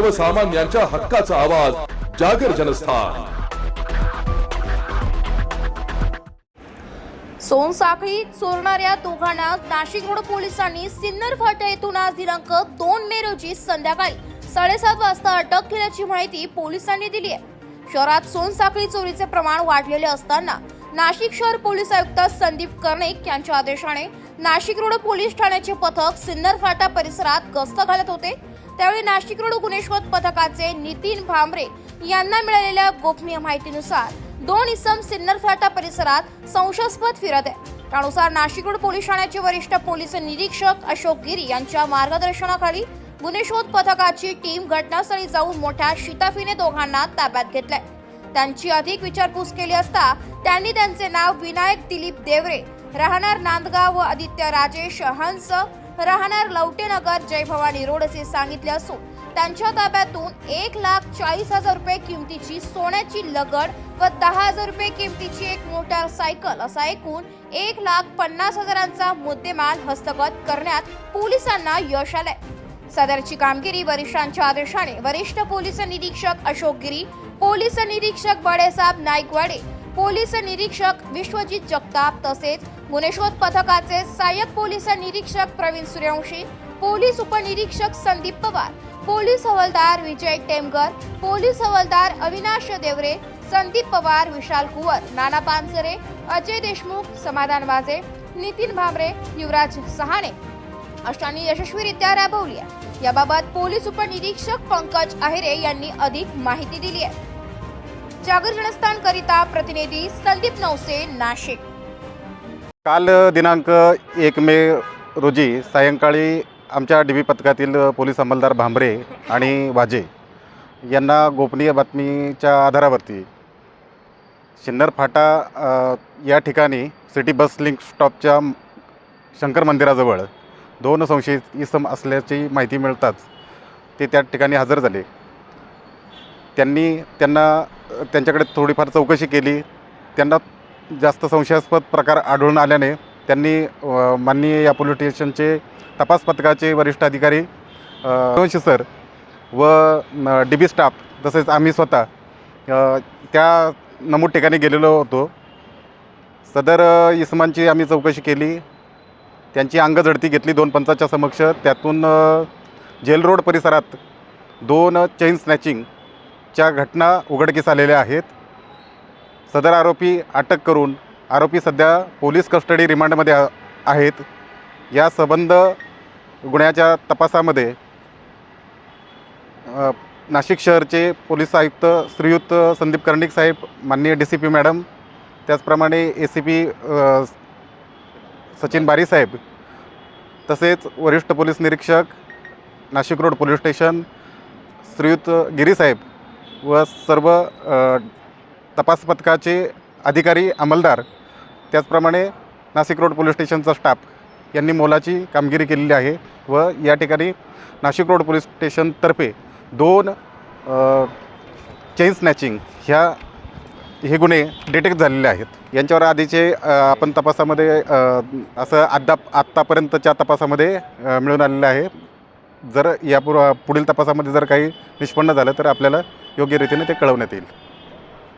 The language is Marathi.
सर्वसामान्यांच्या हक्काचा आवाज जागर जनस्थान. सोनसाखळी चोरणाऱ्या दोघांना नाशिक रोड पोलिसांनी सिन्नर फाटा येथून आज दिनांक दोन मे रोजी संध्याकाळी साडेसात वाजता अटक केल्याची माहिती पोलिसांनी दिली आहे. शहरात सोनसाखळी चोरीचे प्रमाण वाढलेले असताना नाशिक शहर पोलीस आयुक्त संदीप कर्णिक यांच्या आदेशाने नाशिक रोड पोलीस ठाण्याचे पथक सिन्नर फाटा परिसरात गस्त घालत होते. त्यावेळी नाशिक रोड गुन्हे शोध पथकाचे नितीन भांबरे यांना मिळालेल्या गोपनीय माहितीनुसार दोन इसम सिन्नर फाटा परिसरात संशयास्पद फिरत आहे. त्यानुसार नाशिक रोड पोलीस ठाण्याचे वरिष्ठ पोलीस निरीक्षक अशोक गिरी यांच्या मार्गदर्शनाखाली गुन्हे शोध पथकाची टीम घटनास्थळी जाऊन मोठ्या शिताफीने दोघांना ताब्यात घेतलंय. त्यांची अधिक विचारपूस केली असता त्यांनी त्यांचे नाव विनायक दिलीप देवरे राहणार नांदगाव व आदित्य राजेश हंस राहणार लवटेनगर जय भवानी रोड असे सांगितले असून त्यांच्या ताब्यातून एक लाख चाळीस हजार रुपये किमतीची सोन्याची लगड व दहा हजार रुपये किमतीची एक मोटारसायकल असा एकूण एक लाख पन्नास हजारांचा मुद्देमाल हस्तगत करण्यात पोलिसांना यश आलंय. सदरची कामगिरी वरिष्ठांच्या आदेशाने वरिष्ठ पोलीस निरीक्षक अशोक गिरी पोलीस निरीक्षक बडेसाहेब नाईकवाडे पोलीस निरीक्षक विश्वजित जगताप तसेच गुन्हे शोध पथकाचे सहाय्यक पोलीस निरीक्षक प्रवीण सूर्यवंशी पोलीस उपनिरीक्षक संदीप पवार पोलीस हवालदार विजय टेमगर पोलीस हवालदार अविनाश देवरे संदीप पवार विशाल कुवर नाना पानसरे अजय देशमुख समाधान वाजे नितीन भामरे युवराज सहाणे. अशांनी यशस्वीरित्या राबवली आहे. याबाबत पोलीस उपनिरीक्षक पंकज अहिरे यांनी अधिक माहिती दिली आहे. जागर जनस्थान करिता प्रतिनिधी संदीप नवसे नाशिक. काल दिनांक एक मे रोजी सायंकाळी आमच्या डी बी पथकातील पोलीस अंमलदार भांबरे आणि वाजे यांना गोपनीय बातमीच्या आधारावरती शिन्नर फाटा या ठिकाणी सिटी बस लिंक स्टॉपच्या शंकर मंदिराजवळ दोन संशयित इसम असल्याची माहिती मिळताच ते त्या ठिकाणी हजर झाले. त्यांनी त्यांना त्यांच्याकडे थोडीफार चौकशी केली. त्यांना जास्त संशयास्पद प्रकार आढळून आल्याने त्यांनी माननीय या पोलीस स्टेशनचे तपास पथकाचे वरिष्ठ अधिकारी अ, सर व डी बी स्टाफ तसेच आम्ही स्वतः त्या नमूद ठिकाणी गेलेलो होतो. सदर इसमांची आम्ही चौकशी केली. त्यांची अंगझडती घेतली दोन पंचाच्या समक्ष. त्यातून जेल रोड परिसरात दोन चेन स्नॅचिंगच्या घटना उघडकीस आलेल्या आहेत. सदर आरोपी अटक करून आरोपी सध्या पोलीस कस्टडी रिमांडमध्ये आहेत. या संबंध गुन्ह्याच्या तपासामध्ये नाशिक शहरचे पोलीस आयुक्त श्रीयुत संदीप कर्णिक साहेब माननीय डी सी पी मॅडम त्याचप्रमाणे ए सी पी सचिन बारी साहेब तसेच वरिष्ठ पोलीस निरीक्षक Nashik road police station Shriyut Giri साहेब व सर्व तपास पथकाचे अधिकारी अंमलदार त्याचप्रमाणे नाशिक रोड पोलीस स्टेशनचा स्टाफ यांनी मोलाची कामगिरी केलेली आहे व या ठिकाणी नाशिक रोड पोलीस स्टेशनतर्फे दोन चेन स्नॅचिंग ह्या हे गुन्हे डिटेक्ट झालेले आहेत. यांच्यावर आधीचे आपण तपासामध्ये असं अद्याप आत्तापर्यंतच्या तपासामध्ये मिळून आलेलं आहे. जर यापूर्व पुढील तपासामध्ये जर काही निष्पन्न झालं तर आपल्याला योग्य रीतीने ते कळवण्यात येईल.